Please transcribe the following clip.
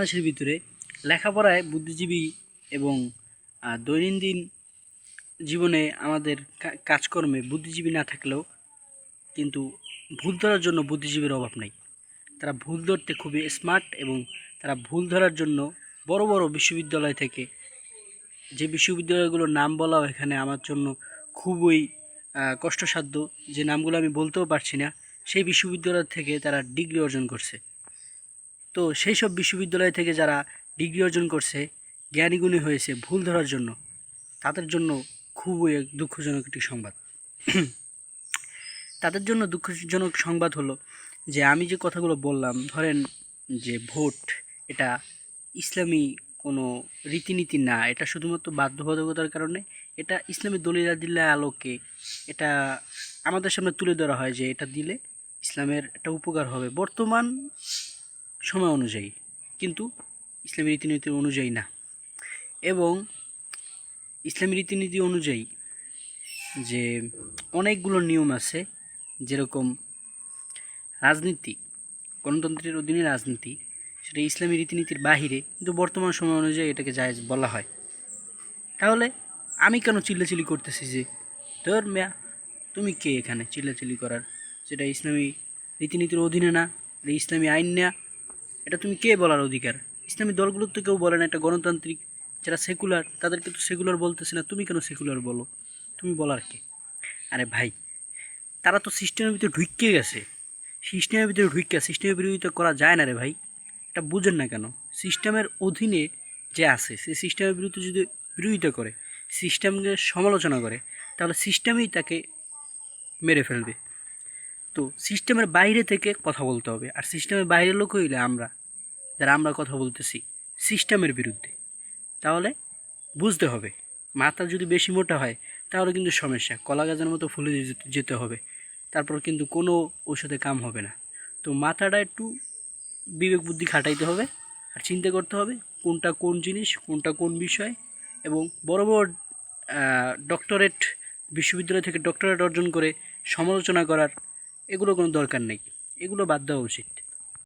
বাংলাদেশের ভিতরে লেখাপড়ায় বুদ্ধিজীবী এবং দৈনন্দিন জীবনে আমাদের কাজকর্মে বুদ্ধিজীবী না থাকলেও কিন্তু ভুল ধরার জন্য বুদ্ধিজীবীর অভাব নেই। তারা ভুল ধরতে খুবই স্মার্ট এবং তারা ভুল ধরার জন্য বড় বড় বিশ্ববিদ্যালয় থেকে যে বিশ্ববিদ্যালয়গুলোর নাম বলাও এখানে আমার জন্য খুবই কষ্টসাধ্য। যে নামগুলো আমি বলতেও পারছি না, সেই বিশ্ববিদ্যালয় থেকে তারা ডিগ্রি অর্জন করছে। তো সেই সব বিশ্ববিদ্যালয় থেকে যারা ডিগ্রি অর্জন করছে, জ্ঞানীগুণী হয়েছে ভুল ধরার জন্য, তাদের জন্য খুবই দুঃখজনক একটি সংবাদ। তাদের জন্য দুঃখজনক সংবাদ হলো যে, আমি যে কথাগুলো বললাম, ধরেন যে ভোট, এটা ইসলামী কোনো রীতিনীতি না, এটা শুধুমাত্র বাধ্যবাধকতার কারণে, এটা ইসলামী দলিলাদিল্লা আলোকে, এটা আমাদের সামনে তুলে ধরা হয় যে, এটা দিলে ইসলামের একটা উপকার হবে। বর্তমান সময় অনুযায়ী, কিন্তু ইসলামী রীতিনীতি অনুযায়ী না। এবং ইসলামী রীতিনীতি অনুযায়ী যে অনেকগুলো নিয়ম আছে, যেরকম রাজনীতি, গণতন্ত্রের অধীনে রাজনীতি, সেটা ইসলামী রীতিনীতির বাহিরে, কিন্তু বর্তমান সময় অনুযায়ী এটাকে জায়েজ বলা হয়। তাহলে আমি কেন চিল্লাচিল্লি করতেছি যে তোর মেয়া, তুমি কে এখানে চিল্লাচিল্লি করার? সেটা ইসলামী রীতিনীতির অধীনে না ইসলামী আইন না এটা তুমি কে বলার অধিকার? ইসলামী দলগুলোর তো কেউ বলে না এটা গণতান্ত্রিক যারা সেকুলার তাদেরকে তো সেকুলার বলতেছে না। তুমি কেন সেকুলার বলো? তুমি বলার কে? আরে ভাই, তারা তো সিস্টেমের ভিতরে ঢুকে গেছে। সিস্টেমের ভিতরে ঢুকে সিস্টেমের বিরোধিতা করা যায় না রে ভাই। এটা বুঝেন না কেন? সিস্টেমের অধীনে যে আছে, সে সিস্টেমের বিরুদ্ধে যদি বিরোধিতা করে সিস্টেমকে সমালোচনা করে, তাহলে সিস্টেমেই তাকে মেরে ফেলবে। তো সিস্টেমের বাইরে থেকে কথা বলতে হবে। আর সিস্টেমের বাইরের লোক হইলে আমরা, যারা আমরা কথা বলতেছি, সিস্টেমের বিরুদ্ধে। তাহলে বুঝতে হবে, মাথা যদি বেশি মোটা হয়, তাহলে কিন্তু সমস্যা। কলা গাছের মতো ফুলে যেতে- হবে, তারপর কিন্তু কোনো ওষুধে কাম হবে না। তো মাথাটা একটু বিবেক বুদ্ধি খাটাইতে হবে, আর চিন্তা করতে হবে কোনটা কোন জিনিস, কোনটা কোন বিষয়, এবং বড় বড় ডক্টরেট বিশ্ববিদ্যালয় থেকে ডক্টরেট অর্জন করে সমালোচনা করার এগুলো কোনো দরকার নেই। এগুলো বাদ দেওয়া উচিত।